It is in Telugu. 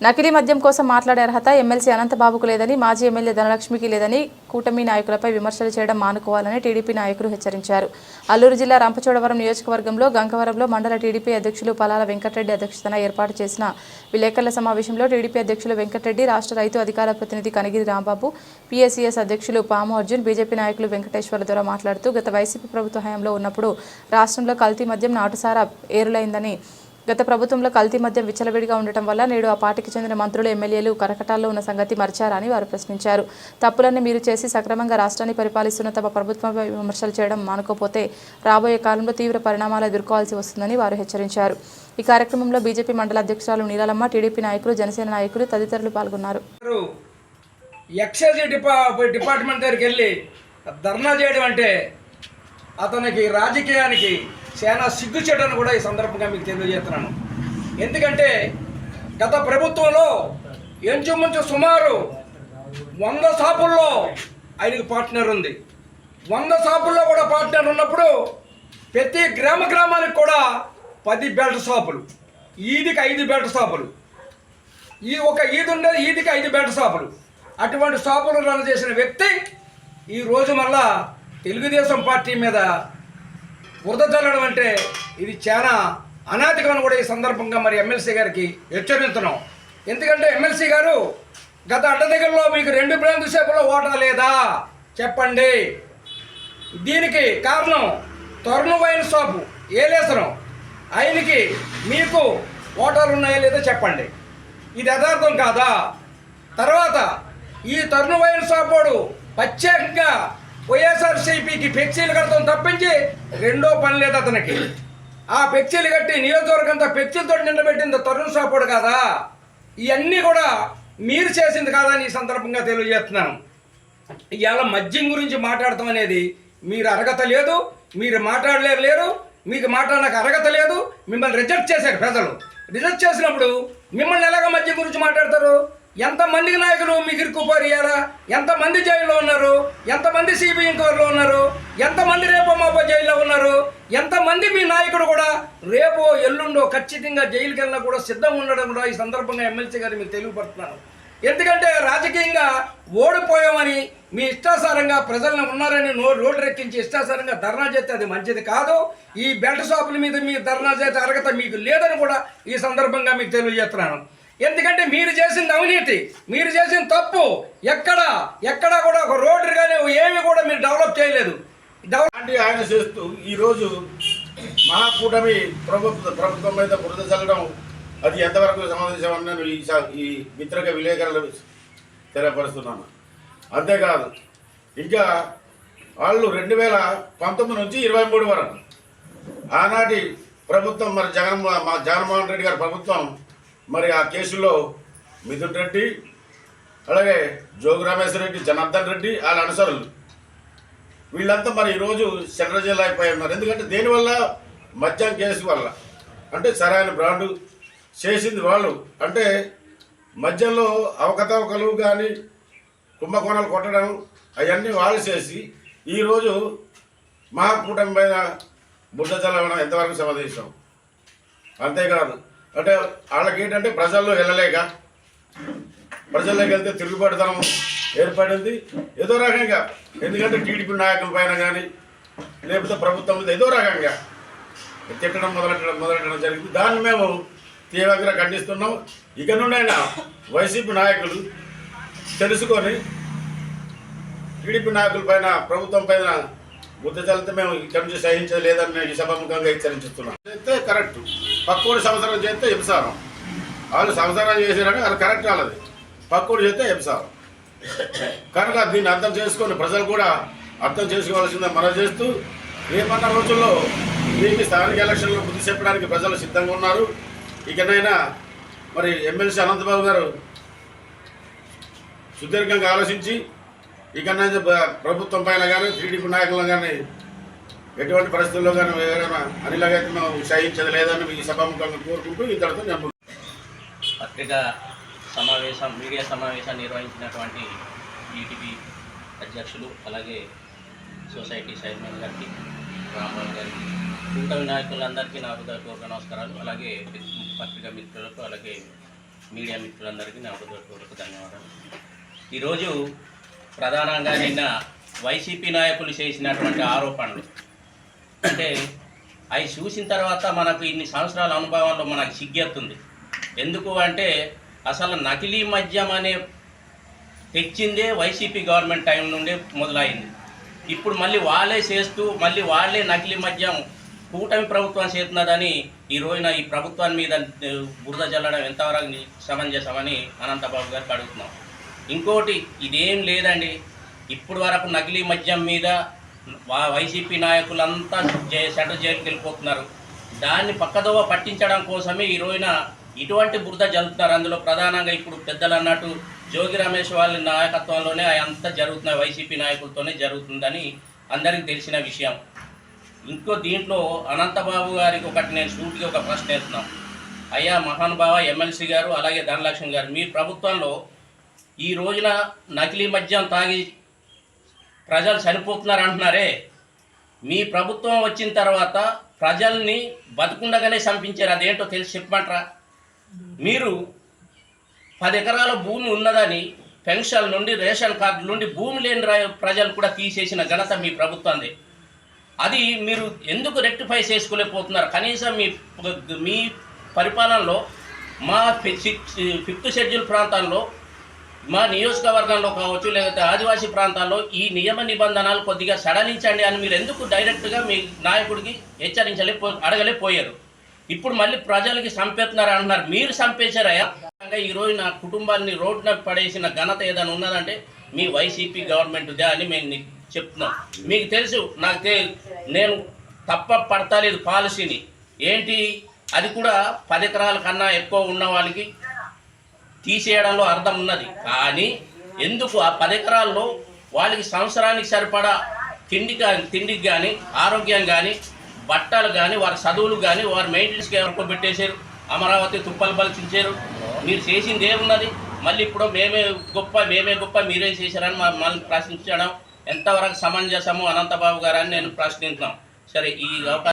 నకిలీ మద్యం కోసం మాట్లాడే అర్హత ఎమ్మెల్సీ అనంతబాబుకు లేదని మాజీ ఎమ్మెల్యే ధనలక్ష్మికి లేదని కూటమి నాయకులపై విమర్శలు చేయడం మానుకోవాలని టీడీపీ నాయకులు హెచ్చరించారు. అల్లూరు జిల్లా రంపచోడవరం నియోజకవర్గంలో గంగవరంలో మండల టీడీపీ అధ్యక్షులు పలాల వెంకటరెడ్డి అధ్యక్షతన ఏర్పాటు చేసిన విలేకరుల సమావేశంలో టీడీపీ అధ్యక్షులు వెంకటరెడ్డి రాష్ట్ర రైతు అధికార ప్రతినిధి కనగిరి రాంబాబు పీఎస్సీఎస్ అధ్యక్షులు పాము అర్జున్ బీజేపీ నాయకులు వెంకటేశ్వర ద్వారా మాట్లాడుతూ గత వైసీపీ ప్రభుత్వ హయాంలో ఉన్నప్పుడు రాష్ట్రంలో కల్తీ మద్యం నాటుసారా ఏరులైందని గత ప్రభుత్వంలో కల్తీ మద్యం విచ్చలవిడిగా ఉండటం వల్ల నేడు ఆ పార్టీకి చెందిన మంత్రులు ఎమ్మెల్యేలు కరకటాల్లో ఉన్న సంగతి మర్చారని వారు ప్రశ్నించారు. తప్పులన్నీ మీరు చేసి సక్రమంగా రాష్ట్రాన్ని పరిపాలిస్తున్న తమ ప్రభుత్వంపై విమర్శలు చేయడం మానుకోపోతే రాబోయే కాలంలో తీవ్ర పరిణామాలు ఎదుర్కోవాల్సి వస్తుందని వారు హెచ్చరించారు. ఈ కార్యక్రమంలో బీజేపీ మండల అధ్యక్షురాలు నీలాలమ్మ టీడీపీ నాయకులు జనసేన నాయకులు తదితరులు పాల్గొన్నారు. ఎక్సైజ్ డిపా డిపార్ట్మెంట్ దగ్గరికి వెళ్ళి ధర్నా చేయడం అంటే అతనికి రాజకీయానికి చాలా సిగ్గుచేటని కూడా ఈ సందర్భంగా మీకు తెలియజేస్తున్నాను. ఎందుకంటే గత ప్రభుత్వంలో ఎంచుమంచు సుమారు వంద షాపుల్లో ఆయనకు పార్ట్నర్ ఉంది. వంద షాపుల్లో కూడా పార్ట్నర్ ఉన్నప్పుడు ప్రతి గ్రామ గ్రామానికి కూడా పది బెల్ట్ షాపులు ఈదికి ఐదు బెల్ట్ షాపులు. ఈ ఒక ఈద్ ఉండేది ఈదికి ఐదు బెల్ట్ షాపులు. అటువంటి షాపులు రన్ చేసిన వ్యక్తి ఈ రోజు మళ్ళా తెలుగుదేశం పార్టీ మీద బురద చల్లడం అంటే ఇది చాలా అనాథికమని కూడా ఈ సందర్భంగా మరి ఎమ్మెల్సీ గారికి హెచ్చరిస్తున్నాం. ఎందుకంటే ఎమ్మెల్సీ గారు గత అడ్డదగ్గరలో మీకు రెండు బ్రాంచ్ సేపులో ఓటా లేదా? చెప్పండి. దీనికి కారణం తరుణ వైన్ షాపు ఏలేసరం ఆయనకి మీకు ఓటాలు ఉన్నాయో లేదో చెప్పండి. ఇది యథార్థం కాదా? తర్వాత ఈ తరుణ వైన్ షాప్ వాడు ప్రత్యేకంగా వైఎస్ఆర్సీపీకి ఫ్లెక్సీలు కడతాం తప్పించి రెండో పని లేదు అతనికి. ఆ ఫ్లెక్సీలు కట్టి నియోజకవర్గంతో ఫెక్సీలతో ఫ్లెక్సీలతో నిండబెట్టింది తరుణ్ షాప్ కాదా? ఇవన్నీ కూడా మీరు చేసింది కాదని ఈ సందర్భంగా తెలియజేస్తున్నాను. ఇవాళ మద్యం గురించి మాట్లాడటం అనేది మీరు అర్హత లేదు మీరు మాట్లాడలేరు లేరు మీకు మాట్లాడడానికి అర్హత లేదు మిమ్మల్ని రిజెక్ట్ చేశారు ప్రజలు. రిజెక్ట్ చేసినప్పుడు మిమ్మల్ని ఎలాగ మద్యం గురించి మాట్లాడతారు? ఎంతమంది నాయకులు మీకు ఇరుక్కుపోయారు ఎంతమంది జైల్లో ఉన్నారు? ఎంతమంది సిబిఐ ఇంకోర్లో ఉన్నారు? ఎంతమంది రేపు మాప జైల్లో ఉన్నారు? ఎంతమంది మీ నాయకుడు కూడా రేపో ఎల్లుండో ఖచ్చితంగా జైలుకి వెళ్ళినా కూడా సిద్ధంగా ఉండడం కూడా ఈ సందర్భంగా ఎమ్మెల్సీ గారు మీకు తెలియపడుతున్నాను ఎందుకంటే రాజకీయంగా ఓడిపోయామని మీ ఇష్టాసారంగా ప్రజలను ఉన్నారని నో రోడ్డు రెక్కించి ఇష్టాసారంగా ధర్నా చేస్తే అది మంచిది కాదు. ఈ బెల్ట్ షాపుల మీద మీ ధర్నా చేసే అర్హత మీకు లేదని కూడా ఈ సందర్భంగా మీకు తెలియజేస్తున్నాను. ఎందుకంటే మీరు చేసింది అవినీతి మీరు చేసిన తప్పు. ఎక్కడ ఎక్కడ కూడా ఒక రోడ్డు కానీ ఏమి కూడా మీరు డెవలప్ చేయలేదు. డెవలప్ ఆయన చేస్తూ ఈరోజు మహాకూటమి ప్రభుత్వ ప్రభుత్వం మీద బురద చల్లడం అది ఎంతవరకు సమావేశం ఈ ఈ మిత్రక విలేకరులు తెలియపరుస్తున్నాను అంతేకాదు ఇంకా వాళ్ళు రెండు వేల పంతొమ్మిది నుంచి ఇరవై మూడు వరకు ఆనాటి ప్రభుత్వం మరి జగన్ మా జగన్మోహన్ రెడ్డి గారి ప్రభుత్వం మరి ఆ కేసులో మిథున్ రెడ్డి అలాగే జోగు రమేశ్వర రెడ్డి జనార్దన్ రెడ్డి వాళ్ళ అనుసరులు వీళ్ళంతా మరి ఈరోజు సెంట్రల్ జైలు అయిపోయి ఉన్నారు. ఎందుకంటే దేనివల్ల మద్యం కేసు వల్ల. అంటే సరైన బ్రాండు చేసింది వాళ్ళు. అంటే మద్యంలో అవకతవకలు కానీ కుంభకోణాలు కొట్టడం అవన్నీ వాళ్ళు చేసి ఈరోజు మహాకూటమి మీద బుద్ధ చల్లవడం ఎంతవరకు సమాధిస్తాం అంతేకాదు అంటే వాళ్ళకి ఏంటంటే ప్రజల్లో వెళ్ళలేక ప్రజల్లోకి వెళ్తే తిరుగుబాటుతనం ఏర్పడింది. ఏదో రకంగా. ఎందుకంటే టీడీపీ నాయకుల పైన కానీ లేకపోతే ప్రభుత్వం మీద ఏదో రకంగా తిట్టడం మొదలెట్టడం మొదలెట్టడం జరిగింది. దాన్ని మేము తీవ్రంగా ఖండిస్తున్నాం. ఇక నుండైనా వైసీపీ నాయకులు తెలుసుకొని టీడీపీ నాయకుల పైన ప్రభుత్వం పైన బుద్ధ చల్లితే మేము ఇక్కడ నుంచి సహించలేదని నేను ఈ సభాముఖంగా హెచ్చరించుతున్నాం. చేస్తే కరెక్ట్. పక్కోడి సంవత్సరం చేస్తే హింసారం వాళ్ళు సంవత్సరాలు చేశారని అది కరెక్ట్ వాళ్ళది పక్కోడు చేస్తే హింసారం కనుక దీన్ని అర్థం చేసుకొని ప్రజలు కూడా అర్థం చేసుకోవాల్సిందే మనం చేస్తూ రేపన్న రోజుల్లో దీనికి స్థానిక ఎలక్షన్లో బుద్ధి చెప్పడానికి ప్రజలు సిద్ధంగా ఉన్నారు. ఇకనైనా మరి ఎమ్మెల్సీ అనంతబాబు గారు సుదీర్ఘంగా ఆలోచించి ఇక ప్ర- ప్రభుత్వం పైన కానీ టీడీపీ నాయకులు కానీ ఎటువంటి పరిస్థితుల్లో కానీ ఎవరైనా అనిలాగైతే మేము సహించదు లేదని ఈ సభాముఖంగా కోరుకుంటూ ఇంతటితో నేను పత్రికా సమావేశం మీడియా సమావేశం నిర్వహించినటువంటి ఈటీవీ అధ్యక్షులు అలాగే సొసైటీ చైర్మన్ గారికి రామరావు గారికి కూటమి నాయకులందరికీ నా హృదయపూర్వక నమస్కారాలు. అలాగే పత్రికా మిత్రులకు అలాగే మీడియా మిత్రులందరికీ నా హృదయపూర్వక ధన్యవాదాలు. ఈరోజు ప్రధానంగా నిన్న వైసీపీ నాయకులు చేసినటువంటి ఆరోపణలు. అంటే అవి చూసిన తర్వాత మనకు ఇన్ని సంవత్సరాల అనుభవంలో మనకు సిగ్గెత్తుంది. ఎందుకు అంటే అసలు నకిలీ మద్యం అనే తెచ్చిందే వైసీపీ గవర్నమెంట్ టైం నుండే మొదలైంది. ఇప్పుడు మళ్ళీ వాళ్ళే చేస్తూ మళ్ళీ వాళ్ళే నకిలీ మద్యం కూటమి ప్రభుత్వం చేస్తున్నదని ఈ రోజున ఈ ప్రభుత్వం మీద బురద జల్లడం ఎంతవరకు సమంజసమని అనంతబాబు గారికి అడుగుతున్నాం ఇంకోటి ఇదేం లేదండి. ఇప్పుడు వరకు నకిలీ మద్యం మీద వైసీపీ నాయకులంతా జే సెంట్రల్ జైలుకి వెళ్ళిపోతున్నారు. దాన్ని పక్కదోవ పట్టించడం కోసమే ఈ రోజున ఇటువంటి బురద జరుపుతున్నారు అందులో ప్రధానంగా ఇప్పుడు పెద్దలు అన్నట్టు జోగి రమేష్ వాళ్ళ నాయకత్వంలోనే అంతా జరుగుతున్నాయి వైసీపీ నాయకులతోనే జరుగుతుందని అందరికీ తెలిసిన విషయం. ఇంకో దీంట్లో అనంతబాబు గారికి ఒకటి నేను సూటిగా ఒక ప్రశ్న వేస్తున్నాం అయ్యా మహానుభావ ఎమ్మెల్సీ గారు అలాగే ధనలక్ష్మి గారు మీ ప్రభుత్వంలో ఈ రోజున నకిలీ మద్యం తాగి ప్రజలు చనిపోతున్నారు అంటున్నారే. మీ ప్రభుత్వం వచ్చిన తర్వాత ప్రజల్ని బతుకుండగానే చంపించారు. అదేంటో తెలిసి చెప్పమంటారా? మీరు పది ఎకరాల భూమి ఉన్నదని పెన్షన్ నుండి రేషన్ కార్డు నుండి భూమి లేని ప్రజలు కూడా తీసేసిన ఘనత మీ ప్రభుత్వంది. అది మీరు ఎందుకు రెక్టిఫై చేసుకోలేకపోతున్నారు? కనీసం మీ మీ పరిపాలనలో మా ఫి- సిక్స్ ఫిఫ్త్ షెడ్యూల్ ప్రాంతాల్లో మా నియోజకవర్గంలో కావచ్చు లేకపోతే ఆదివాసీ ప్రాంతాల్లో ఈ నియమ నిబంధనలు కొద్దిగా సడలించండి అని మీరు ఎందుకు డైరెక్ట్గా మీ నాయకుడికి హెచ్చరించలే అడగలేకపోయారు. ఇప్పుడు మళ్ళీ ప్రజలకి చంపేస్తున్నారు అంటున్నారు. మీరు చంపేశారయ్యా ఈరోజు నా కుటుంబాన్ని రోడ్డున పడేసిన ఘనత ఏదైనా ఉన్నదంటే మీ వైసీపీ గవర్నమెంట్దే అని మేము చెప్తున్నాం. మీకు తెలుసు నాకు నేను తప్ప పడతలేదు పాలసీని. ఏంటి? అది కూడా పది ఎకరాల కన్నా ఎక్కువ ఉన్న వాళ్ళకి తీసేయడంలో అర్థం ఉన్నది. కానీ ఎందుకు ఆ పది ఎకరాల్లో వాళ్ళకి సంవత్సరానికి సరిపడా తిండి కానీ తిండికి కానీ ఆరోగ్యం కానీ బట్టలు కానీ వారి చదువులు కానీ వారి మెయింటెనెన్స్కి ఎవరికో పెట్టేశారు. అమరావతి తుప్పలు పలిచించారు మీరు చేసింది ఏమున్నది? మళ్ళీ ఇప్పుడు మేమే గొప్ప మేమే గొప్ప మీరేం చేశారని మమ్మల్ని ప్రశ్నించడం ఎంతవరకు సమంజసము అనంతబాబు గారు అని నేను ప్రశ్నిస్తున్నాం సరే ఈ అవకాశం